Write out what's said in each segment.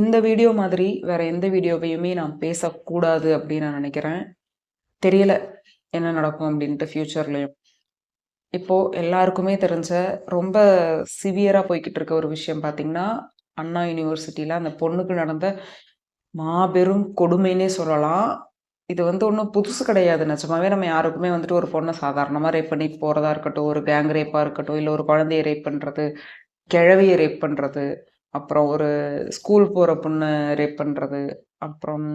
இந்த வீடியோ மாதிரி வேற எந்த வீடியோவையுமே நான் பேசக்கூடாது அப்படின்னு நான் நினைக்கிறேன். தெரியல என்ன நடக்கும் அப்படின்ட்டு ஃப்யூச்சர்லேயும் இப்போ எல்லாருக்குமே தெரிஞ்ச ரொம்ப சிவியரா போய்கிட்டு இருக்க ஒரு விஷயம் பார்த்திங்கன்னா அண்ணா யூனிவர்சிட்டியில அந்த பொண்ணுக்கு நடந்த மாபெரும் கொடுமைன்னே சொல்லலாம். இது வந்து ஒன்றும் புதுசு கிடையாது. நிஜமாவே நம்ம யாருக்குமே வந்துட்டு ஒரு பொண்ணை சாதாரணமாக ரேப் பண்ணிட்டு போகிறதா இருக்கட்டும், ஒரு கேங் ரேப்பாக இருக்கட்டும், இல்லை ஒரு குழந்தைய ரேப் பண்ணுறது கிழவியை ரேப் பண்ணுறது அப்புறம் ஒரு ஸ்கூல் போகிற பொண்ணு ரேப் பண்ணுறது அப்புறம்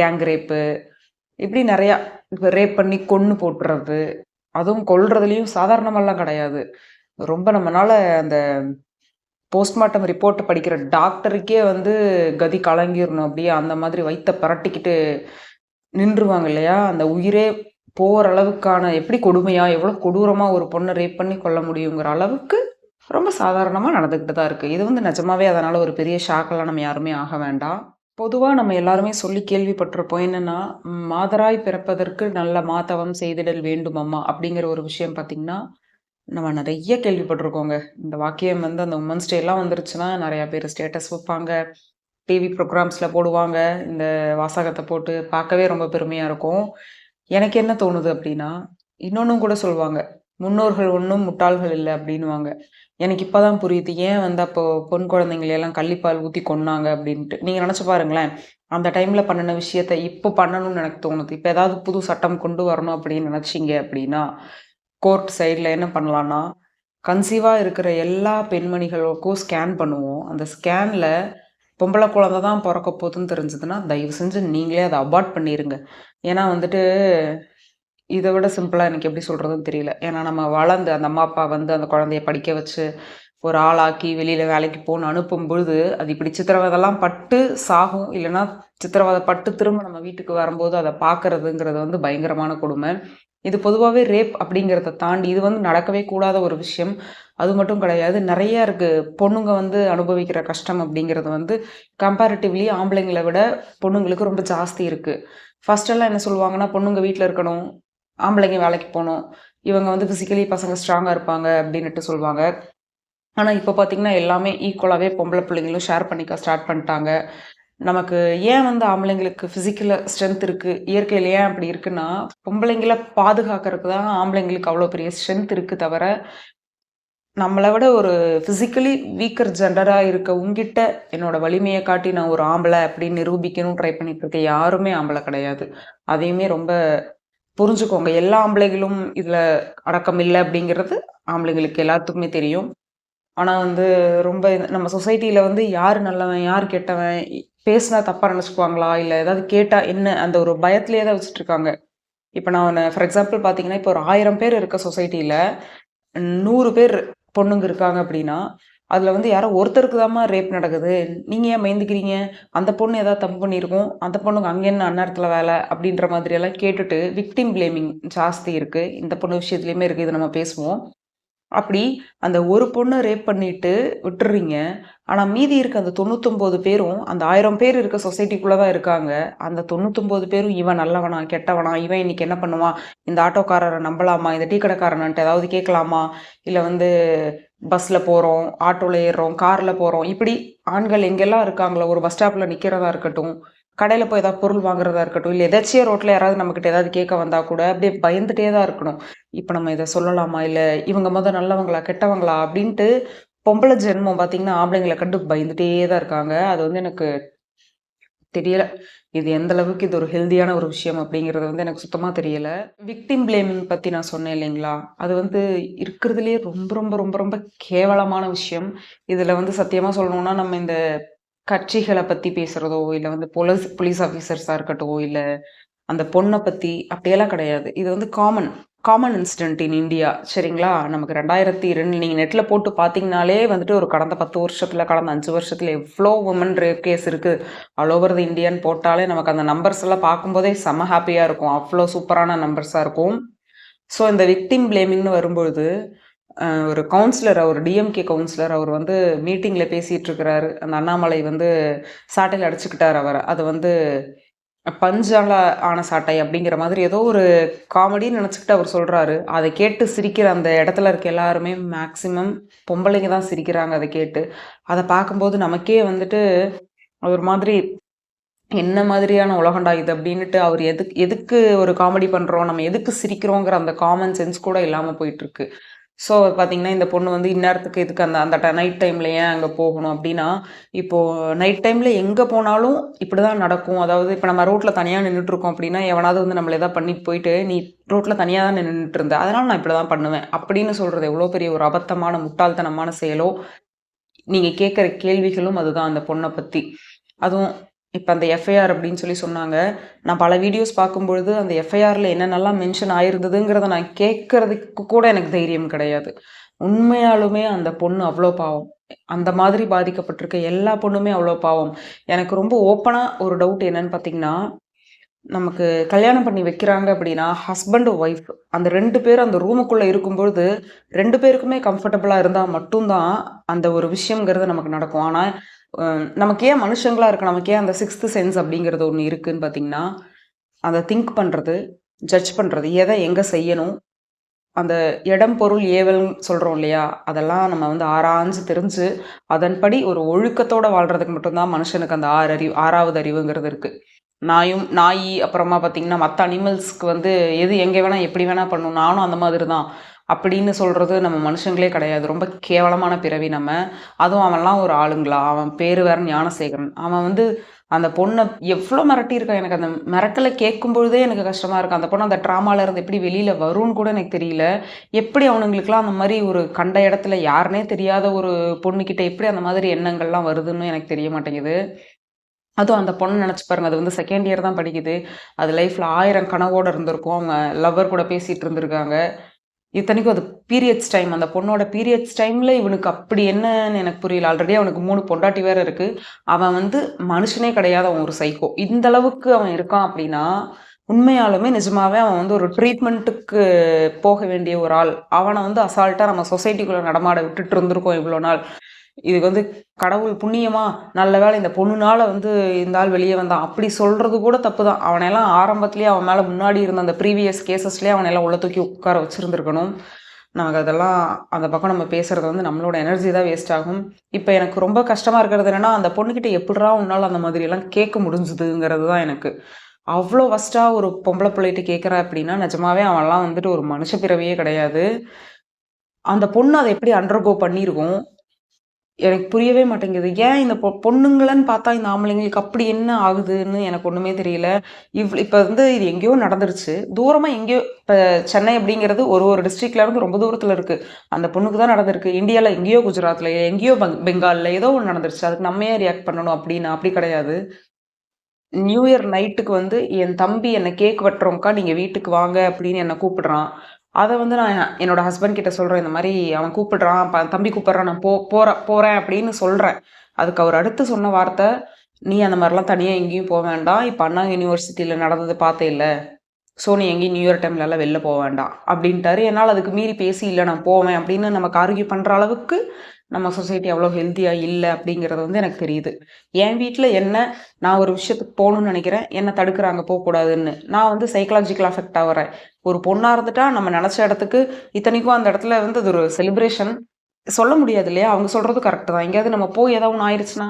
கேங் ரேப்பு, இப்படி நிறையா இப்போ ரேப் பண்ணி கொன்று போட்டுறது. அதுவும் கொல்றதுலயும் சாதாரணமெல்லாம் கிடையாது. ரொம்ப நம்மளால் அந்த போஸ்ட்மார்ட்டம் ரிப்போர்ட்டை படிக்கிற டாக்டருக்கே வந்து கதி கலங்கிடணும் அப்படியே. அந்த மாதிரி வைத்த பரட்டிக்கிட்டு நின்றுவாங்க இல்லையா? அந்த உயிரே போகிற அளவுக்கான எப்படி கொடுமையாக எவ்வளோ கொடூரமாக ஒரு பொண்ணை ரேப் பண்ணி கொள்ள முடியுங்கிற அளவுக்கு ரொம்ப சாதாரணமாக நடந்துக்கிட்டு தான் இருக்குது இது வந்து நிஜமாவே அதனால் ஒரு பெரிய ஷாக்கெல்லாம் நம்ம யாருமே ஆக வேண்டாம். பொதுவாக நம்ம எல்லாருமே சொல்லி கேள்விப்பட்டிருப்போம். என்னென்னா "மாதராய் பிறப்பதற்கு நல்ல மாதவம் செய்திடல் வேண்டுமம்மா" அப்படிங்கிற ஒரு விஷயம் பார்த்திங்கன்னா நம்ம நிறைய கேள்விப்பட்டிருக்கோங்க. இந்த வாக்கியம் வந்து அந்த உமன்ஸ் டேலாம் வந்துருச்சுன்னா, நிறையா பேர் ஸ்டேட்டஸ் வைப்பாங்க. டிவி ப்ரோக்ராம்ஸில் போடுவாங்க. இந்த வாசகத்தை போட்டு பார்க்கவே ரொம்ப பெருமையாக இருக்கும். எனக்கு என்ன தோணுது அப்படின்னா, இன்னொன்றும் கூட சொல்லுவாங்க. "முன்னோர்கள் ஒன்றும் முட்டாள்கள் இல்லை அப்படின்னுவாங்க. எனக்கு இப்போ தான் புரியுது. ஏன் வந்து அப்போ பொன் குழந்தைங்கள எல்லாம் கள்ளிப்பால் ஊற்றி கொன்னாங்க அப்படின்ட்டு. நீங்கள் நினச்சி பாருங்களேன். அந்த டைமில் பண்ணின விஷயத்த இப்போ பண்ணணும்னு எனக்கு தோணுது. இப்போ ஏதாவது புது சட்டம் கொண்டு வரணும் அப்படின்னு நினச்சிங்க அப்படின்னா, கோர்ட் சைடில் என்ன பண்ணலான்னா, கன்சீவாக இருக்கிற எல்லா பெண்மணிகளுக்கும் ஸ்கேன் பண்ணுவோம். அந்த ஸ்கேனில் பொம்பளை குழந்த தான் பிறக்க போகுதுன்னு தெரிஞ்சதுன்னா, தயவு செஞ்சு நீங்களே அதை அபார்ட் பண்ணிடுங்க ஏன்னா வந்துட்டு, இதை விட சிம்பிளாக எனக்கு எப்படி சொல்கிறதுன்னு தெரியல. ஏன்னா நம்ம வளர்ந்து அந்த அம்மா, அப்பா வந்து அந்த குழந்தைய படிக்க வச்சு, ஒரு ஆளாக்கி வெளியில் வேலைக்கு போன்னு அனுப்பும்பொழுது, அது இப்படி சித்திரவதெல்லாம் பட்டு சாகும். இல்லைன்னா சித்திரவதை பட்டு திரும்ப நம்ம வீட்டுக்கு வரும்போது அதை பார்க்கறதுங்கிறது வந்து பயங்கரமான கொடுமை. இது பொதுவாகவே ரேப் அப்படிங்கிறத தாண்டி இது வந்து நடக்கவே கூடாத ஒரு விஷயம். அது மட்டும் கிடையாது. நிறைய இருக்கு. பொண்ணுங்க வந்து அனுபவிக்கிற கஷ்டம் அப்படிங்கிறது வந்து கம்பேரிட்டிவ்லி ஆம்பளைங்களை விட பொண்ணுங்களுக்கு ரொம்ப ஜாஸ்தி இருக்கு. ஃபர்ஸ்ட்டெல்லாம் என்ன சொல்லுவாங்கன்னா, பொண்ணுங்க வீட்டில் இருக்கணும். ஆம்பளைங்க வேலைக்கு போகணும் இவங்க வந்து ஃபிசிக்கலி பசங்க ஸ்ட்ராங்காக இருப்பாங்க அப்படின்னுட்டு சொல்லுவாங்க. ஆனால் இப்போ பார்த்தீங்கன்னா, எல்லாமே ஈக்குவலாகவே பொம்பளை பிள்ளைங்களும் ஷேர் பண்ணிக்க ஸ்டார்ட் பண்ணிட்டாங்க. நமக்கு ஏன் வந்து ஆம்பளைங்களுக்கு ஃபிசிக்கல் ஸ்ட்ரென்த் இருக்குது இயற்கையில் ஏன் அப்படி இருக்குன்னா, பொம்பளைங்களை பாதுகாக்கிறதுக்கு தான் ஆம்பளைங்களுக்கு அவ்வளோ பெரிய ஸ்ட்ரென்த் இருக்குது தவிர, நம்மளை விட ஒரு ஃபிசிக்கலி வீக்கர் ஜெண்டராக இருக்க உங்ககிட்ட என்னோட வலிமையை காட்டி நான் ஒரு ஆம்பளை அப்படின்னு நிரூபிக்கணும்னு ட்ரை பண்ணிட்டு இருக்கேன் யாருமே ஆம்பளை கிடையாது. அதையுமே ரொம்ப புரிஞ்சுக்கோங்க. எல்லா ஆம்பளைகளும் இதில் அடக்கம் இல்லை அப்படிங்கிறது ஆம்பளைங்களுக்கு எல்லாத்துக்குமே தெரியும். ஆனால் வந்து ரொம்ப நம்ம சொசைட்டியில் வந்து யார் நல்லவன்? யார் கெட்டவன்? பேசினா தப்பாக நினச்சிக்குவாங்களா இல்லை ஏதாவது கேட்டால் என்ன? அந்த ஒரு பயத்திலே தான் வச்சுட்டு இருக்காங்க. நான் ஃபார் எக்ஸாம்பிள் பார்த்தீங்கன்னா, இப்போ ஒரு ஆயிரம் பேர் இருக்க சொசைட்டியில் நூறு பேர் பொண்ணுங்க இருக்காங்க அப்படின்னா, அதில் வந்து யாரோ ஒருத்தருக்கு தாம்மா ரேப் நடக்குது. நீங்கள் ஏன் பயந்துக்கிறீங்க? அந்த பொண்ணு ஏதாவது தப்பு பண்ணியிருக்கோம் அந்த பொண்ணுக்கு அங்கே என்ன அந்நேரத்தில் வேலை அப்படின்ற மாதிரியெல்லாம் கேட்டுட்டு விக்டிம் பிளேமிங் ஜாஸ்தி இருக்குது இந்த பொண்ணு விஷயத்துலையுமே இருக்குது இத நம்ம பேசுவோம். அப்படி அந்த ஒரு பொண்ணை ரேப் பண்ணிட்டு விட்டுறீங்க ஆனால் மீதி இருக்க அந்த 99 பேரும் அந்த ஆயிரம் பேர் இருக்க சொசைட்டிக்குள்ளே தான் இருக்காங்க. அந்த 99 பேரும் இவன் நல்லவனா? கெட்டவனா? இவன் இன்னைக்கு என்ன பண்ணுவான்? இந்த ஆட்டோக்காரரை நம்பலாமா? இந்த டீ கடைக்காரன்ட்டு ஏதாவது கேட்கலாமா? இல்லை வந்து பஸ்ஸில் போகிறோம் ஆட்டோவில் ஏறுறோம், காரில் போகிறோம் இப்படி ஆண்கள் எங்கெல்லாம் இருக்காங்களோ, ஒரு பஸ் ஸ்டாப்பில் நிற்கிறதா இருக்கட்டும், கடையில் போய் ஏதாவது பொருள் வாங்குறதா இருக்கட்டும், இல்லை எதேர்ச்சியா ரோட்டில் யாராவது நம்மக்கிட்ட ஏதாவது கேட்க வந்தால் கூட அப்படியே பயந்துட்டே தான் இருக்கணும். இப்போ நம்ம இதை சொல்லலாமா? இல்லை இவங்க மொதல் நல்லவங்களா? கெட்டவங்களா? அப்படின்ட்டு பொம்பளை ஜென்மம் பார்த்தீங்கன்னா, ஆம்பளைங்களை கண்டு பயந்துட்டே தான் இருக்காங்க. அது வந்து எனக்கு தெரியல. இது எந்த அளவுக்கு இது ஒரு ஹெல்தியான ஒரு விஷயம் அப்படிங்கிறது வந்து எனக்கு சுத்தமா தெரியல. விக்டிம் பிளேமிங் பத்தி நான் சொன்னேன் இல்லைங்களா? அது வந்து இருக்கிறதுலயே ரொம்ப ரொம்ப ரொம்ப ரொம்ப கேவலமான விஷயம். இதுல வந்து சத்தியமா சொல்லணும்னா, நம்ம இந்த கட்சிகளை பத்தி பேசுறதோ, இல்ல வந்து போலீஸ் போலீஸ் ஆஃபீஸர்ஸாக இருக்கட்டும், இல்ல அந்த பொண்ணை பத்தி அப்படியெல்லாம் கிடையாது. இது வந்து common common incident in India சரிங்களா? நமக்கு ரெண்டாயிரத்தி ரெண்டு நீங்கள் நெட்டில் போட்டு பார்த்தீங்கனாலே வந்துட்டு ஒரு கடந்த பத்து வருஷத்தில் கடந்த அஞ்சு வருஷத்தில் எவ்வளோ உமன் ரேப் கேஸ் இருக்குது ஆல் ஓவர் தி இந்தியான்னு போட்டாலே நமக்கு அந்த நம்பர்ஸ் எல்லாம் பார்க்கும்போதே செம்ம ஹாப்பியாக இருக்கும். அவ்வளோ சூப்பரான நம்பர்ஸாக இருக்கும். ஸோ இந்த விக்டிம் பிளேமிங்னு வரும்பொழுது, ஒரு கவுன்சிலர் அவர் டிஎம்கே கவுன்சிலர் அவர் வந்து மீட்டிங்கில் பேசிகிட்டு இருக்கிறாரு. அந்த அண்ணாமலை வந்து சாட்டையில் அடிச்சுக்கிட்டார் அவர் அது வந்து பஞ்சால ஆன சாட்டை அப்படிங்கிற மாதிரி ஏதோ ஒரு காமெடின்னு நினச்சிக்கிட்டு அவர் சொல்றாரு. அதை கேட்டு சிரிக்கிற அந்த இடத்துல இருக்க எல்லாருமே மேக்சிமம் பொம்பளைங்க தான் சிரிக்கிறாங்க அதை கேட்டு. அதை பார்க்கும்போது நமக்கே வந்துட்டு ஒரு மாதிரி என்ன மாதிரியான உலகண்டா இது அப்படின்னுட்டு அவர் எதுக்கு எதுக்கு ஒரு காமெடி பண்ணுறோம் நம்ம எதுக்கு சிரிக்கிறோங்கிற அந்த காமன் சென்ஸ் கூட இல்லாமல் போயிட்டுருக்கு ஸோ பார்த்தீங்கன்னா இந்த பொண்ணு வந்து இந்நேரத்துக்கு இதுக்கு அந்த அந்த நைட் டைமில் ஏன் அங்கே போகணும் அப்படின்னா இப்போது நைட் டைமில் எங்கே போனாலும் இப்படி தான் நடக்கும். அதாவது இப்போ நம்ம ரோட்டில் தனியாக நின்றுட்டுருக்கோம் அப்படின்னா எவனாவது வந்து நம்மளை எதாவது பண்ணிட்டு போயிட்டு நீ ரோட்டில் தனியாக தான் நின்றுட்டு இருந்த அதனால் நான் இப்படி தான் பண்ணுவேன். அப்படின்னு சொல்கிறது எவ்வளோ பெரிய ஒரு அபத்தமான முட்டாள்தனமான செயலோ நீங்கள் கேட்குற கேள்விகளும் அதுதான் அந்த பொண்ணை பற்றி அதுவும் இப்போ அந்த எஃப்ஐஆர் அப்படின்னு சொல்லி சொன்னாங்க. நான் பல வீடியோஸ் பார்க்கும்பொழுது அந்த எஃப்ஐஆரில் என்னென்னலாம் மென்ஷன் ஆயிருந்ததுங்கிறத நான் கேட்கறதுக்கு கூட எனக்கு தைரியம் கிடையாது. உண்மையாலுமே அந்த பொண்ணு அவ்வளோ பாவம். அந்த மாதிரி பாதிக்கப்பட்டிருக்க எல்லா பொண்ணுமே அவ்வளோ பாவம். எனக்கு ரொம்ப ஓப்பனாக ஒரு டவுட் என்னன்னு பார்த்தீங்கன்னா நமக்கு கல்யாணம் பண்ணி வைக்கிறாங்க அப்படின்னா ஹஸ்பண்ட் ஒய்ஃப் அந்த ரெண்டு பேர் அந்த ரூமுக்குள்ளே இருக்கும்பொழுது ரெண்டு பேருக்குமே கம்ஃபர்டபுளாக இருந்தால் மட்டும்தான் அந்த ஒரு விஷயங்கிறது நமக்கு நடக்கும். ஆனால் நமக்கு ஏன் மனுஷங்களாக இருக்கு நமக்கு ஏன் அந்த சிக்ஸ்த்து சென்ஸ் அப்படிங்கிறது ஒன்று இருக்குன்னு பார்த்தீங்கன்னா அதை திங்க் பண்ணுறது ஜட்ஜ் பண்ணுறது எதை எங்கே செய்யணும் அந்த இடம் பொருள் ஏவல் சொல்கிறோம் இல்லையா அதெல்லாம் நம்ம வந்து ஆராய்ஞ்சு தெரிஞ்சு அதன்படி ஒரு ஒழுக்கத்தோடு வாழ்கிறதுக்கு மட்டும்தான் மனுஷனுக்கு அந்த ஆறு அறிவு ஆறாவது அறிவுங்கிறது இருக்குது நாயும் நாய் அப்புறமா பார்த்திங்கன்னா மற்ற அனிமல்ஸ்க்கு வந்து எது எங்கே வேணால் எப்படி வேணால் பண்ணும் நானும் அந்த மாதிரி தான் அப்படின்னு சொல்கிறது நம்ம மனுஷங்களே கிடையாது. ரொம்ப கேவலமான பிறவி நம்ம. அதுவும் அவன்லாம் ஒரு ஆளுங்களா? அவன் பேர் வேற ஞானசேகரன். அவன் வந்து அந்த பொண்ணை எவ்வளோ மிரட்டியிருக்கான் எனக்கு. அந்த மிரட்டலை கேட்கும் பொழுதே எனக்கு கஷ்டமாக இருக்குது அந்த பொண்ணு அந்த ட்ராமாவில் இருந்து எப்படி வெளியில் வரும்னு கூட எனக்கு தெரியல. எப்படி அவனுங்களுக்குலாம் அந்த மாதிரி ஒரு கண்ட இடத்துல யாருனே தெரியாத ஒரு பொண்ணுக்கிட்ட எப்படி அந்த மாதிரி எண்ணங்கள்லாம் வருதுன்னு எனக்கு தெரிய மாட்டேங்குது. அதுவும் அந்த பொண்ணு நினச்சி பாருங்க. அது வந்து செகண்ட் இயர் தான் படிக்குது. அது லைஃப்பில் ஆயிரம் கனவோடு இருந்திருக்கும். அவங்க லவ்வர் கூட பேசிகிட்டு இருந்திருக்காங்க. இத்தனைக்கும் அது பீரியட்ஸ் டைம் அந்த பொண்ணோட பீரியட்ஸ் டைமில் இவனுக்கு அப்படி என்னன்னு எனக்கு புரியல. ஆல்ரெடி அவனுக்கு மூணு பொண்டாட்டி வேறு இருக்குது அவன் வந்து மனுஷனே கிடையாது. அவன் ஒரு சைக்கோ இந்த அளவுக்கு அவன் இருக்கான் அப்படின்னா உண்மையாலுமே நிஜமாவே அவன் வந்து ஒரு ட்ரீட்மெண்ட்டுக்கு போக வேண்டிய ஒரு ஆள். அவனை வந்து அசால்ட்டாக நம்ம சொசைட்டிக்குள்ளே நடமாட விட்டுட்டு இருந்திருக்கோம் இவ்வளோ நாள். இதுக்கு வந்து கடவுள் புண்ணியமா? நல்ல வேலை இந்த பொண்ணுனால வந்து இந்த ஆள் வெளியே வந்தான். அப்படி சொல்றது கூட தப்பு தான் அவனெல்லாம் ஆரம்பத்துலேயே அவன் மேலே முன்னாடி இருந்த அந்த ப்ரீவியஸ் கேசஸ்லேயே அவனெல்லாம் உள்ள தூக்கி உட்கார வச்சுருந்துருக்கணும். நாங்கள் அதெல்லாம் அந்த பக்கம் நம்ம பேசுறது வந்து நம்மளோட எனர்ஜி தான் வேஸ்ட் ஆகும். இப்போ எனக்கு ரொம்ப கஷ்டமாக இருக்கிறது என்னென்னா அந்த பொண்ணுக்கிட்ட எப்படிரா உன்னால் அந்த மாதிரியெல்லாம் கேட்க முடிஞ்சுதுங்கிறது தான் எனக்கு. அவ்வளோ ஃபஸ்ட்டாக ஒரு பொம்பளை பிள்ளைகிட்ட கேட்குறா அப்படின்னா நிஜமாவே அவன்லாம் வந்துட்டு ஒரு மனுஷ பிறவியே கிடையாது. அந்த பொண்ணு அதை எப்படி அண்டர்கோ பண்ணியிருக்கோம் எனக்கு புரியவே மாட்டேங்குது. ஏன் இந்த பொ பொண்ணுங்களன்னு பார்த்தா இந்த ஆம்பளைங்களுக்கு அப்படி என்ன ஆகுதுன்னு எனக்கு ஒன்றுமே தெரியல. இவ் இப்போ வந்து இது எங்கேயோ நடந்துருச்சு. தூரமாக எங்கேயோ இப்போ சென்னை அப்படிங்கிறது ஒரு ஒரு டிஸ்ட்ரிக்ட்ல இருந்து ரொம்ப தூரத்தில் இருக்குது அந்த பொண்ணுக்கு தான் நடந்திருக்கு. இந்தியாவில் எங்கேயோ குஜராத்தில் எங்கேயோ பெங்காலில் ஏதோ ஒன்று நடந்துருச்சு. அதுக்கு நம்ம ஏன் ரியாக்ட் பண்ணணும் அப்படின்னு அப்படி கிடையாது. நியூ இயர் நைட்டுக்கு வந்து என் தம்பி என்னை கேக் வெட்டுறோம்க்கா நீங்கள் வீட்டுக்கு வாங்க அப்படின்னு என்னை கூப்பிடுறான். அதை வந்து நான் என்னோட ஹஸ்பண்ட் கிட்ட சொல்கிறேன் இந்த மாதிரி அவன் கூப்பிடுறான் தம்பி கூப்பிட்றான் நான் போ போகிற போகிறேன் அப்படின்னு சொல்கிறேன் அதுக்கு அவர் அடுத்து சொன்ன வார்த்தை நீ அந்த மாதிரிலாம் தனியாக எங்கேயும் போக வேண்டாம். இப்போ அண்ணா யூனிவர்சிட்டியில் நடந்தது பார்த்தே இல்லை. ஸோ நீ எங்கேயும் நியூ இயர் டைம்லலாம் வெளில போக வேண்டாம். அப்படின்ட்டாரு. என்னால் அதுக்கு மீறி பேசி இல்லை நான் போவேன். அப்படின்னு நமக்கு ஆர்கியூ பண்ணுற அளவுக்கு நம்ம சொசைட்டி அவ்வளோ ஹெல்த்தியாக இல்லை அப்படிங்கிறது வந்து எனக்கு தெரியுது. என் வீட்டில் என்ன நான் ஒரு விஷயத்துக்கு போகணும்னு நினைக்கிறேன் என்ன தடுக்கிறாங்க போகக்கூடாதுன்னு. நான் வந்து சைக்கலாஜிக்கல் அஃபெக்ட் ஆகிறேன் ஒரு பொண்ணாக இருந்துட்டா நம்ம நினச்ச இடத்துக்கு இத்தனைக்கும் அந்த இடத்துல வந்து அது ஒரு செலிப்ரேஷன் சொல்ல முடியாது இல்லையா? அவங்க சொல்கிறது கரெக்டு தான். எங்கேயாவது நம்ம போய் ஏதாவது ஒன்று ஆயிடுச்சுன்னா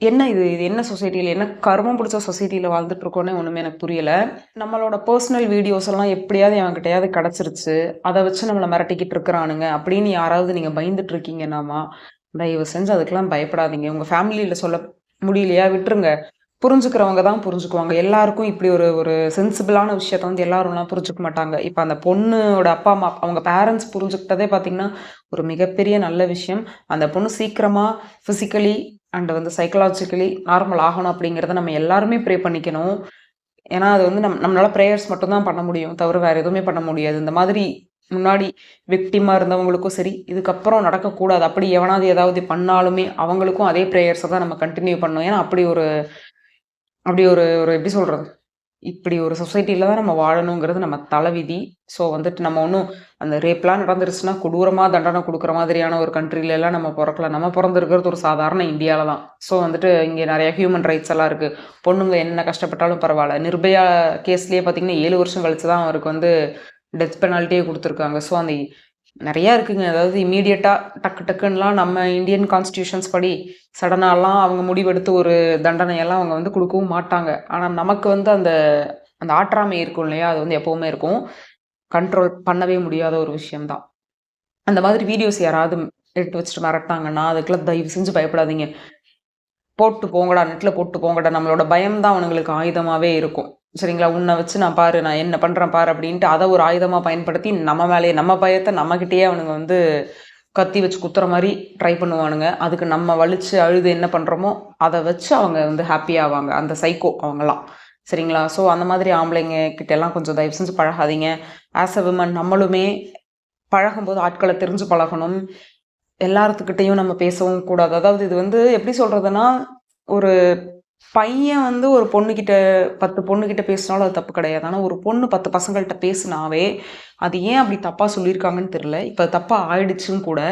என்ன இது? இது என்ன சொசைட்டியில் என்ன கர்மம் பிடிச்ச சொசைட்டியில் வாழ்ந்துட்டு இருக்கோன்னே ஒன்றுமே எனக்கு புரியலை. நம்மளோட பர்சனல் வீடியோஸ் எல்லாம் எப்படியாவது அவன்கிட்டயாவது கிடச்சிருச்சு. அதை வச்சு நம்மளை மிரட்டிக்கிட்டு இருக்கிறானுங்க. அப்படின்னு யாராவது நீங்கள் பயந்துட்டு இருக்கீங்கன்னாமா? தயவு செஞ்சு அதுக்கெல்லாம் பயப்படாதீங்க. உங்கள் ஃபேமிலியில் சொல்ல முடியலையா? விட்டுருங்க. புரிஞ்சுக்கிறவங்க தான் புரிஞ்சுக்குவாங்க. எல்லாருக்கும் இப்படி ஒரு ஒரு சென்சிபிளான விஷயத்த வந்து எல்லாரும்லாம் புரிஞ்சுக்க மாட்டாங்க. இப்போ அந்த பொண்ணோட அப்பா அம்மா அவங்க பேரண்ட்ஸ் புரிஞ்சுக்கிட்டதே பார்த்தீங்கன்னா ஒரு மிகப்பெரிய நல்ல விஷயம். அந்த பொண்ணு சீக்கிரமாக ஃபிசிக்கலி அண்ட் வந்து சைக்கலாஜிக்கலி நார்மல் ஆகணும் அப்படிங்கிறத நம்ம எல்லாருமே ப்ரே பண்ணிக்கணும். ஏன்னா அது வந்து நம் நம்மளால் ப்ரேயர்ஸ் மட்டும்தான் பண்ண முடியும். தவிர வேறு எதுவுமே பண்ண முடியாது. இந்த மாதிரி முன்னாடி விக்டிமாக இருந்தவங்களுக்கும் சரி இதுக்கப்புறம் நடக்கக்கூடாது. அப்படி எவனாவது ஏதாவது பண்ணாலுமே அவங்களுக்கும் அதே ப்ரேயர்ஸை தான் நம்ம கண்டினியூ பண்ணோம் ஏன்னா அப்படி ஒரு அப்படி ஒரு ஒரு எப்படி சொல்கிறது இப்படி ஒரு சொசைட்டியில் தான் நம்ம வாழணுங்கிறது நம்ம தலைவிதி. ஸோ வந்துட்டு நம்ம ஒன்றும் அந்த ரேப்லாம் நடந்துருச்சுன்னா கொடூரமாக தண்டனை கொடுக்குற மாதிரியான ஒரு கண்ட்ரிலெல்லாம் நம்ம பிறக்கல. நம்ம பிறந்திருக்கிறது ஒரு சாதாரண இந்தியாவில் தான். ஸோ வந்துட்டு இங்கே நிறைய ஹியூமன் ரைட்ஸ் எல்லாம் இருக்குது பொண்ணுங்க என்ன கஷ்டப்பட்டாலும் பரவாயில்ல. நிர்பயா கேஸ்லேயே பார்த்தீங்கன்னா ஏழு வருஷம் கழிச்சு தான் அவருக்கு வந்து டெத் பெனால்ட்டியே கொடுத்துருக்காங்க. ஸோ அந்த நிறையா இருக்குங்க. அதாவது இம்மீடியட்டாக டக்கு டக்குன்னெலாம் நம்ம இந்தியன் கான்ஸ்டியூஷன்ஸ் படி சடனாலாம் அவங்க முடிவெடுத்து ஒரு தண்டனையெல்லாம் அவங்க வந்து கொடுக்கவும் மாட்டாங்க. ஆனால் நமக்கு வந்து அந்த அந்த ஆற்றாமை இருக்கும் இல்லையா? அது வந்து எப்போவுமே இருக்கும். கண்ட்ரோல் பண்ணவே முடியாத ஒரு விஷயம்தான். அந்த மாதிரி வீடியோஸ் யாராவது எடுத்து வச்சுட்டு மிரட்டாங்கன்னா அதுக்கெல்லாம் தயவு செஞ்சு பயப்படாதீங்க. போட்டு போங்கடா நெட்டில் போட்டு போங்கடா. நம்மளோட பயம் தான் அவனுங்களுக்கு ஆயுதமாகவே இருக்கும். சரிங்களா? உன்னை வச்சு நான் பாரு நான் என்ன பண்ணுறேன் பாரு அப்படின்ட்டு அதை ஒரு ஆயுதமாக பயன்படுத்தி நம்ம மேலேயே நம்ம பயத்தை நம்மக்கிட்டேயே அவனுங்க வந்து கத்தி வச்சு குத்துற மாதிரி ட்ரை பண்ணுவானுங்க. அதுக்கு நம்ம வலிச்சு அழுது என்ன பண்ணுறோமோ அதை வச்சு அவங்க வந்து ஹாப்பி ஆவாங்க. அந்த சைக்கோ அவங்களாம் சரிங்களா? ஸோ அந்த மாதிரி ஆம்பளைங்க கிட்ட எல்லாம் கொஞ்சம் தயவு செஞ்சு பழகாதீங்க. ஆஸ் அ விமன் நம்மளுமே பழகும்போது ஆட்களை தெரிஞ்சு பழகணும். எல்லாத்துக்கிட்டேயும் நம்ம பேசவும் கூடாது. அதாவது இது வந்து எப்படி சொல்கிறதுனா ஒரு பையன் வந்து ஒரு பொண்ணுக்கிட்ட பத்து பொண்ணுக்கிட்ட பேசினாலும் அது தப்பு கிடையாது. ஆனால் ஒரு பொண்ணு பத்து பசங்கள்கிட்ட பேசினாவே அது ஏன் அப்படி தப்பாக சொல்லியிருக்காங்கன்னு தெரில இப்போ தப்பாக ஆயிடுச்சுன்னு கூட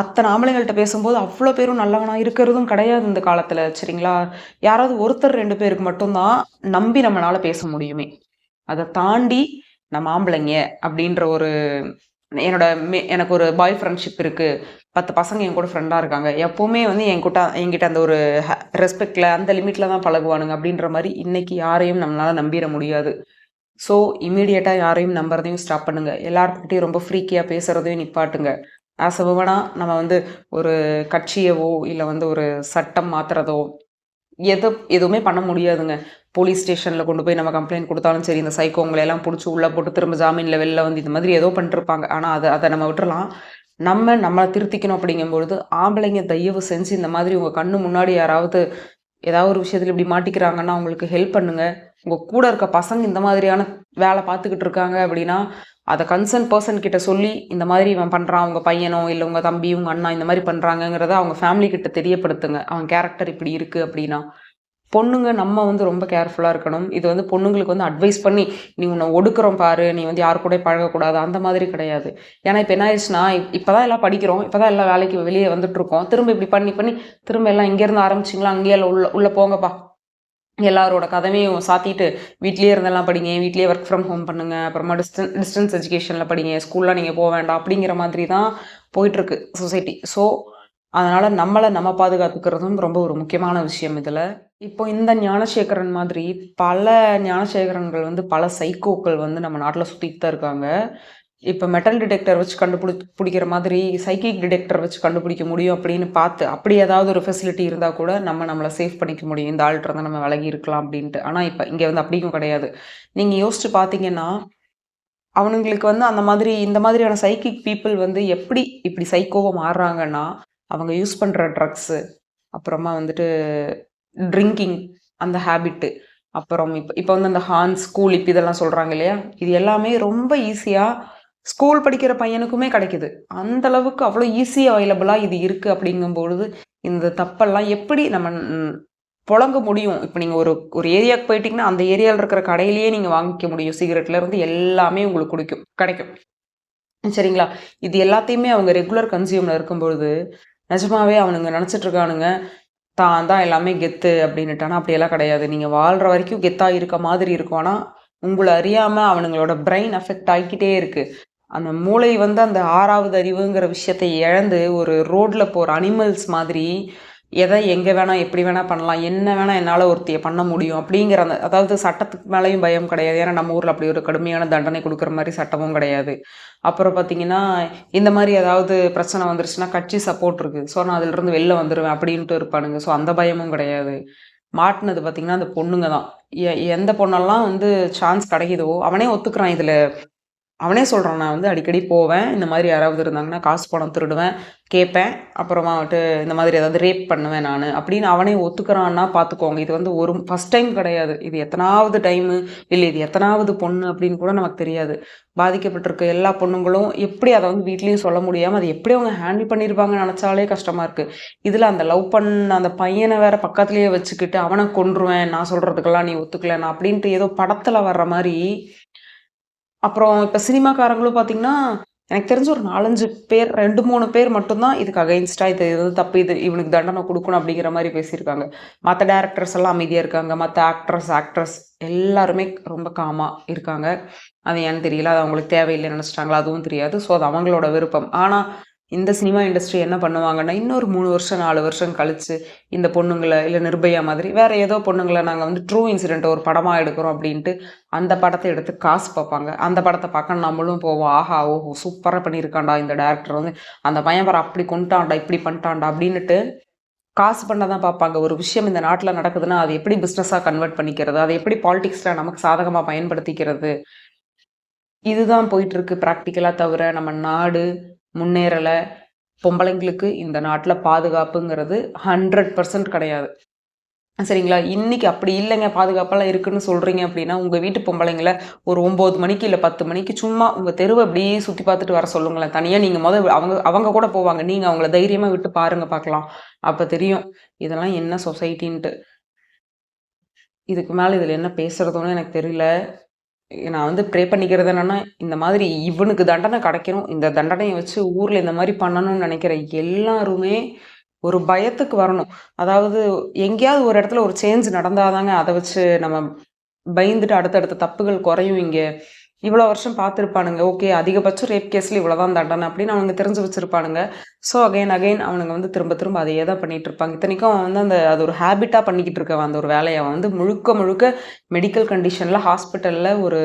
அத்தனை ஆம்பளைங்கள்ட்ட பேசும்போது அவ்வளோ பேரும் நல்லவனா இருக்கிறதும் கிடையாது இந்த காலத்தில் சரிங்களா? யாராவது ஒருத்தர் ரெண்டு பேருக்கு மட்டும்தான் நம்பி நம்மளால் பேச முடியுமே. அதை தாண்டி நம்ம ஆம்பளைங்க அப்படின்ற ஒரு என்னோட மே எனக்கு ஒரு பாய் ஃப்ரெண்ட்ஷிப் இருக்குது பத்து பசங்க என் கூட ஃப்ரெண்டாக இருக்காங்க. எப்போவுமே வந்து என் கூட்ட என்கிட்ட அந்த ஒரு ரெஸ்பெக்டில் அந்த லிமிட்டில் தான் பழகுவானுங்க அப்படின்ற மாதிரி இன்றைக்கி யாரையும் நம்மளால் நம்பிட முடியாது. ஸோ இமீடியட்டாக யாரையும் நம்புறதையும் ஸ்டாப் பண்ணுங்கள் எல்லாருக்கிட்டையும் ரொம்ப ஃப்ரீக்கியாக பேசுகிறதையும் நிப்பாட்டுங்க. ஆஸ் நம்ம வந்து ஒரு கட்சியவோ இல்லை வந்து ஒரு சட்டம் மாற்றுறதோ எதை எதுவுமே பண்ண முடியாதுங்க. போலீஸ் ஸ்டேஷனில் கொண்டு போய் நம்ம கம்ப்ளைண்ட் கொடுத்தாலும் சரி இந்த சைக்கோங்களை எல்லாம் பிடிச்சி உள்ளே போட்டு திரும்ப ஜாமீனில் வெளில வந்து இந்த மாதிரி ஏதோ பண்ணிருப்பாங்க. ஆனால் அதை அதை நம்ம விட்டுறலாம். நம்ம நம்மளை திருத்திக்கணும் அப்படிங்கும்பொழுது ஆம்பளைங்க தயவு செஞ்சு இந்த மாதிரி உங்கள் கண்ணு முன்னாடி யாராவது ஏதாவது ஒரு விஷயத்தில் இப்படி மாட்டிக்கிறாங்கன்னா அவங்களுக்கு ஹெல்ப் பண்ணுங்கள் உங்கள் கூட இருக்க பசங்க இந்த மாதிரியான வேலை பார்த்துக்கிட்டு இருக்காங்க அப்படின்னா அதை கன்சர்ன் பர்சன் கிட்ட சொல்லி இந்த மாதிரி இவன் பண்ணுறான் உங்கள் பையனோ இல்லை உங்கள் தம்பி உங்கள் அண்ணா இந்த மாதிரி பண்ணுறாங்கங்கிறத அவங்க ஃபேமிலி கிட்ட தெரியப்படுத்துங்க. அவன் கேரக்டர் இப்படி இருக்குது அப்படின்னா. பொண்ணுங்க நம்ம வந்து ரொம்ப கேர்ஃபுல்லாக இருக்கணும். இது வந்து பொண்ணுங்களுக்கு வந்து அட்வைஸ் பண்ணி நீ உன்னை ஒடுக்குறோம் பாரு. நீ வந்து யாரு கூட பழகக்கூடாது. அந்த மாதிரி கிடையாது. ஏன்னா இப்போ என்ன ஆயிடுச்சுன்னா இப்போ தான் எல்லாம் படிக்கிறோம். இப்போ தான் எல்லாம் வேலைக்கு வெளியே வந்துட்டுருக்கோம். திரும்ப இப்படி பண்ணி பண்ணி திரும்ப எல்லாம் இங்கேருந்து ஆரம்பிச்சிங்களா? அங்கேயே உள்ள உள்ளே போங்கப்பா. எல்லாரோட கதவையும் சாத்திட்டு வீட்லேயே இருந்தெல்லாம் படிங்க வீட்லேயே ஒர்க் ஃப்ரம் ஹோம் பண்ணுங்க அப்புறமா டிஸ்டன் டிஸ்டன்ஸ் எஜுகேஷனில் படிங்க ஸ்கூல்லாம் நீங்கள் போக வேண்டாம் அப்படிங்கிற மாதிரி தான் போயிட்டுருக்கு சொசைட்டி ஸோ அதனால் நம்மளை நம்ம பாதுகாத்துக்கிறதும் ரொம்ப ஒரு முக்கியமான விஷயம் இதில். இப்போ இந்த ஞானசேகரன் மாதிரி பல ஞானசேகரன்கள் வந்து பல சைக்கோக்கள் வந்து நம்ம நாட்டில் சுற்றிட்டு தான் இருக்காங்க. இப்போ மெட்டல் டிடெக்டர் வச்சு கண்டுபிடி பிடிக்கிற மாதிரி சைக்கிக் டிடெக்டர் வச்சு கண்டுபிடிக்க முடியும் அப்படின்னு பார்த்து அப்படி ஏதாவது ஒரு ஃபெசிலிட்டி இருந்தால் கூட நம்ம நம்மளை சேஃப் பண்ணிக்க முடியும். இந்த ஆள்கிட்ட நம்ம விலகி இருக்கலாம் அப்படின்ட்டு. ஆனால் இப்போ இங்கே வந்து அப்படியும் கிடையாது. நீங்கள் யோசிச்சு பார்த்தீங்கன்னா அவனுங்களுக்கு வந்து அந்த மாதிரி இந்த மாதிரியான சைக்கிக் பீப்புள் வந்து எப்படி இப்படி சைக்கோவை மாறுறாங்கன்னா அவங்க யூஸ் பண்ணுற ட்ரக்ஸு அப்புறமா வந்துட்டு ட்ரிங்கிங் அந்த ஹேபிட்டு அப்புறம் இப்போ இப்போ வந்து அந்த ஹார்ன் ஸ்கூல் இப்போ இதெல்லாம் சொல்கிறாங்க இல்லையா? இது எல்லாமே ரொம்ப ஈஸியாக ஸ்கூல் படிக்கிற பையனுக்குமே கிடைக்குது. அந்த அளவுக்கு அவ்வளோ ஈஸி அவைலபிளாக இது இருக்குது அப்படிங்கும்பொழுது இந்த தப்பெல்லாம் எப்படி நம்ம புழங்க முடியும்? இப்போ நீங்கள் ஒரு ஒரு ஏரியாவுக்கு போயிட்டீங்கன்னா அந்த ஏரியாவில் இருக்கிற கடையிலேயே நீங்கள் வாங்கிக்க முடியும். சிகரெட்லேருந்து எல்லாமே உங்களுக்கு குடிக்கும் கிடைக்கும். சரிங்களா? இது எல்லாத்தையுமே அவங்க ரெகுலர் கன்சியூமில் இருக்கும்பொழுது நிஜமாவே அவனுங்க நினச்சிட்ருக்கானுங்க தான் தான் எல்லாமே கெத்து அப்படின்னுட்டு அப்படியெல்லாம் கிடையாது. நீங்கள் வாழ்கிற வரைக்கும் கெத்தாக இருக்க மாதிரி இருக்கும். ஆனால் உங்களை அறியாமல் அவனுங்களோட பிரெயின் அஃபெக்ட் ஆகிக்கிட்டே இருக்குது அந்த மூளை வந்து அந்த ஆறாவது அறிவுங்கிற விஷயத்தை இழந்து ஒரு ரோட்டில் போகிற அனிமல்ஸ் மாதிரி எதை எங்கே வேணால் எப்படி வேணால் பண்ணலாம் என்ன வேணால் என்னால் ஒருத்தியை பண்ண முடியும் அப்படிங்கிற அந்த அதாவது சட்டத்துக்கு மேலேயும் பயம் கிடையாது. ஏன்னா நம்ம ஊரில் அப்படி ஒரு கடுமையான தண்டனை கொடுக்குற மாதிரி சட்டமும் கிடையாது. அப்புறம் பார்த்தீங்கன்னா இந்த மாதிரி ஏதாவது பிரச்சனை வந்துருச்சுன்னா கட்சி சப்போர்ட் இருக்குது ஸோ நான் அதிலிருந்து வெளில வந்துடுவேன் அப்படின்ட்டு இருப்பானுங்க. ஸோ அந்த பயமும் கிடையாது. மாட்டினது பார்த்திங்கன்னா அந்த பொண்ணுங்க தான் எந்த பொண்ணெல்லாம் வந்து சான்ஸ் கிடைக்குதோ அவனே ஒத்துக்கிறான் இதில். அவனே சொல்கிறான் நான் வந்து அடிக்கடி போவேன். இந்த மாதிரி யாராவது இருந்தாங்கன்னா காசு பணம் திருடுவேன். கேட்பேன். அப்புறமா வந்துட்டு இந்த மாதிரி ஏதாவது ரேப் பண்ணுவேன் நான். அப்படின்னு அவனே ஒத்துக்கிறான்னா பார்த்துக்கோங்க இது வந்து ஒரு ஃபஸ்ட் டைம் கிடையாது. இது எத்தனாவது டைமு இல்லை இது எத்தனாவது பொண்ணு அப்படின்னு கூட நமக்கு தெரியாது. பாதிக்கப்பட்டிருக்க எல்லா பொண்ணுங்களும் எப்படி அதை வந்து வீட்லேயும் சொல்ல முடியாமல் அதை எப்படி அவங்க ஹேண்டில் பண்ணியிருப்பாங்கன்னு நினச்சாலே கஷ்டமாக இருக்குது இதில் அந்த லவ் பண்ண அந்த பையனை வேற பக்கத்துலேயே வச்சுக்கிட்டு அவனை கொன்றுவேன் நான் சொல்கிறதுக்கெல்லாம் நீ ஒத்துக்கலண்ணா அப்படின்ட்டு ஏதோ படத்தில் வர்ற மாதிரி அப்புறம் இப்போ சினிமாக்காரங்களும் பார்த்தீங்கன்னா எனக்கு தெரிஞ்ச ஒரு 4, 5 பேர் 2, 3 பேர் மட்டும்தான் இதுக்கு அகைன்ஸ்டாக இது இது தப்பு இது இவனுக்கு தண்டனை கொடுக்கணும் அப்படிங்கிற மாதிரி பேசியிருக்காங்க. மற்ற டேரக்டர்ஸ் எல்லாம் அமைதியாக இருக்காங்க. மற்ற ஆக்டர்ஸ், ஆக்ட்ரஸ் எல்லாருமே ரொம்ப காமாக இருக்காங்க. அது ஏன்னு தெரியல. அது அவங்களுக்கு தேவையில்லைன்னு நினச்சிட்டாங்களா அதுவும் தெரியாது. ஸோ அது அவங்களோட விருப்பம். ஆனால் இந்த சினிமா இண்டஸ்ட்ரி என்ன பண்ணுவாங்கன்னா, இன்னொரு மூணு வருஷம், நாலு வருஷம் கழித்து இந்த பொண்ணுங்களை இல்லை நிர்பயா மாதிரி வேறு ஏதோ பொண்ணுங்களை நாங்கள் வந்து ட்ரூ இன்சிடென்ட் ஒரு படமாக எடுக்கிறோம் அப்படின்ட்டு அந்த படத்தை எடுத்து காசு பார்ப்பாங்க அந்த படத்தை பார்க்க நம்மளும் போவோம். ஆஹா! ஓஹோ! சூப்பராக பண்ணியிருக்கான்டா இந்த டேரக்டர் வந்து. அந்த பையன் பாரு அப்படி கொண்டாண்டா இப்படி பண்ணிட்டான்டா அப்படின்ட்டு காசு பண்ண தான் பார்ப்பாங்க ஒரு விஷயம் இந்த நாட்டில் நடக்குதுன்னா, அது எப்படி பிஸ்னஸாக கன்வெர்ட் பண்ணிக்கிறது? அதை எப்படி பாலிடிக்ஸில் நமக்கு சாதகமாக பயன்படுத்திக்கிறது? இதுதான் போயிட்டுருக்கு ப்ராக்டிக்கலாக தவிர, நம்ம நாடு முன்னேறலை பொம்பளைங்களுக்கு இந்த நாட்டில் பாதுகாப்புங்கிறது 100% கிடையாது. சரிங்களா? இன்னைக்கு அப்படி இல்லைங்க பாதுகாப்பெல்லாம் இருக்குன்னு சொல்றீங்க அப்படின்னா, உங்கள் வீட்டு பொம்பளைங்களை ஒரு ஒம்பது மணிக்கு இல்லை பத்து மணிக்கு சும்மா உங்கள் தெருவை அப்படியே சுற்றி பார்த்துட்டு வர சொல்லுங்களேன். தனியாக நீங்கள் முதல் அவங்க அவங்க கூட போவாங்க. நீங்கள் அவங்கள தைரியமாக விட்டு பாருங்க பார்க்கலாம். அப்போ தெரியும். இதெல்லாம் என்ன சொசைட்டின்ட்டு. இதுக்கு மேலே இதில் என்ன பேசுறதுன்னு எனக்கு தெரியல. நான் வந்து ப்ரே பண்ணிக்கிறது என்னென்னா இந்த மாதிரி இவனுக்கு தண்டனை கிடைக்கணும். இந்த தண்டனையை வச்சு ஊரில் இந்த மாதிரி பண்ணணும்னு நினைக்கிற எல்லாருமே ஒரு பயத்துக்கு வரணும். அதாவது எங்கேயாவது ஒரு இடத்துல ஒரு சேஞ்ச் நடந்தாதாங்க அதை வச்சு நம்ம பயந்துட்டு அடுத்தடுத்த தப்புகள் குறையும் இங்கே இவ்வளோ வருஷம் பார்த்துருப்பானுங்க. ஓகே அதிகபட்சம் ரேப் கேஸில் இவ்வளோ தான் தண்டனை அப்படின்னு அவனுங்க தெரிஞ்சு வச்சுருப்பானுங்க ஸோ அகைன் அகைன் அவனுங்க வந்து திரும்ப திரும்ப அதையே தான் பண்ணிட்டு இருப்பாங்க. இத்தனைக்கும் அவன் வந்து அந்த அது ஒரு ஹேபிட்டாக பண்ணிக்கிட்டு இருக்கவன் அந்த ஒரு வேலையை அவன் வந்து முழுக்க முழுக்க மெடிக்கல் கண்டிஷனில் ஹாஸ்பிட்டலில் ஒரு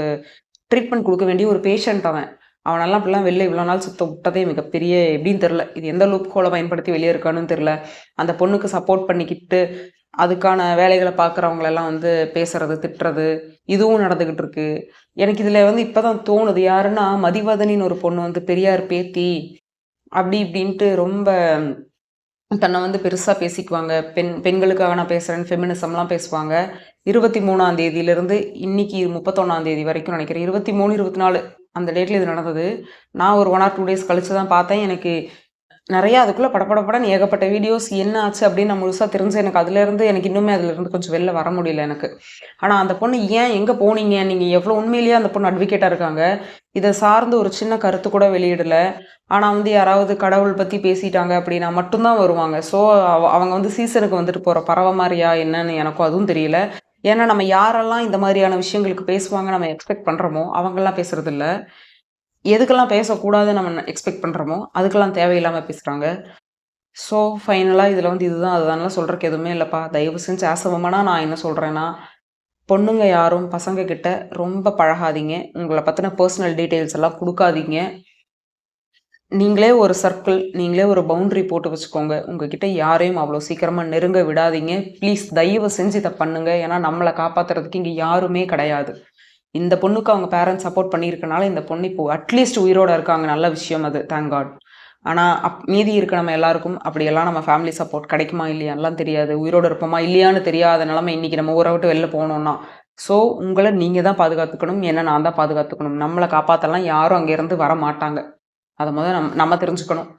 ட்ரீட்மெண்ட் கொடுக்க வேண்டிய ஒரு பேஷண்ட் அவன். அவனெல்லாம் அப்படிலாம் வெளில இவ்வளோ நாள் சுத்த விட்டதே மிகப்பெரிய எப்படின்னு தெரில இது எந்த லூப் கோலை பயன்படுத்தி வெளியே இருக்கான்னு தெரில அந்த பொண்ணுக்கு சப்போர்ட் பண்ணிக்கிட்டு, அதுக்கான வேலைகளை பார்க்குறவங்களெல்லாம் வந்து பேசுறது, திட்டுறது இதுவும் நடந்துக்கிட்டு இருக்கு. எனக்கு இதில் வந்து இப்போ தான் தோணுது. யாருன்னா மதிவதனின்னு ஒரு பொண்ணு வந்து பெரியார் பேத்தி அப்படி இப்படின்ட்டு ரொம்ப தன்னை வந்து பெருசாக பேசிக்குவாங்க. பெண் பெண்களுக்காக நான் பேசுகிறேன் ஃபெமினிசம்லாம் பேசுவாங்க. இருபத்தி மூணாம் தேதியிலேருந்து இன்னைக்கு 31ஆம் தேதி வரைக்கும் நெனைக்கிறேன். 23, 24 அந்த டேட்டில் இது நடந்தது. நான் ஒரு ஒன் ஆர் டூ டேஸ் கழிச்சு தான் பார்த்தேன். எனக்கு நிறையா அதுக்குள்ளே படப்படப்படன்னு ஏகப்பட்ட வீடியோஸ் என்ன ஆச்சு அப்படின்னு நான் முழுசாக தெரிஞ்சு எனக்கு அதுலேருந்து எனக்கு இன்னுமே அதுலேருந்து கொஞ்சம் வெளில வர முடியல எனக்கு. ஆனால் அந்த பொண்ணு ஏன் எங்கே போனீங்க? நீங்கள் எவ்வளோ உண்மையிலேயே அந்த பொண்ணு அட்வொகேட்டாக இருக்காங்க. இதை சார்ந்து ஒரு சின்ன கருத்து கூட வெளியிடல. ஆனால் வந்து யாராவது கடவுள் பற்றி பேசிட்டாங்க அப்படின்னா மட்டும் தான் வருவாங்க. ஸோ அவ அவங்க வந்து சீசனுக்கு வந்துட்டு போகிற பறவை மாதிரியா என்னன்னு எனக்கும் அதுவும் தெரியல. ஏன்னா நம்ம யாரெல்லாம் இந்த மாதிரியான விஷயங்களுக்கு பேசுவாங்க நம்ம எக்ஸ்பெக்ட் பண்றோமோ, அவங்கலாம் பேசுறதில்ல. எதுக்கெல்லாம் பேசக்கூடாதுன்னு நம்ம எக்ஸ்பெக்ட் பண்ணுறோமோ அதுக்கெல்லாம் தேவையில்லாமல் பேசுகிறாங்க ஸோ ஃபைனலாக இதில் வந்து இதுதான் அதுதான்லாம் சொல்கிறக்கு எதுவுமே இல்லைப்பா தயவு செஞ்சு ஆஸ் நான் என்ன சொல்கிறேன்னா பொண்ணுங்க யாரும் பசங்க கிட்ட ரொம்ப பழகாதீங்க. உங்களை பற்றின பர்சனல் டீட்டெயில்ஸ் எல்லாம் கொடுக்காதீங்க நீங்களே ஒரு சர்க்கிள், நீங்களே ஒரு பவுண்ட்ரி போட்டு வச்சுக்கோங்க. உங்ககிட்ட யாரையும் அவ்வளோ சீக்கிரமாக நெருங்க விடாதீங்க. ப்ளீஸ் தயவு செஞ்சு இதை பண்ணுங்க. ஏன்னா நம்மளை காப்பாத்துறதுக்கு இங்கே யாருமே கிடையாது. இந்த பொண்ணுக்கு அவங்க பேரண்ட்ஸ் சப்போர்ட் பண்ணியிருக்கனால, இந்த பொண்ணு இப்போ அட்லீஸ்ட் உயிரோட இருக்காங்க. நல்ல விஷயம் அது. Thank God. ஆனால் அப் மீதி இருக்க நம்ம எல்லாருக்கும் அப்படியெல்லாம் நம்ம ஃபேமிலி சப்போர்ட் கிடைக்குமா? இல்லையான்லாம் தெரியாது. உயிரோட இருப்போமா? இல்லையான்னு தெரியாத நிலைமை இன்னைக்கு நம்ம ஊரை விட்டு வெளில போனோம்னா. ஸோ உங்களை நீங்கள் தான் பாதுகாத்துக்கணும். என்ன நான் தான் பாதுகாத்துக்கணும். நம்மளை காப்பாற்றலாம் யாரும் அங்கேருந்து வர மாட்டாங்க அதை முதல்ல நம் நம்ம தெரிஞ்சுக்கணும்.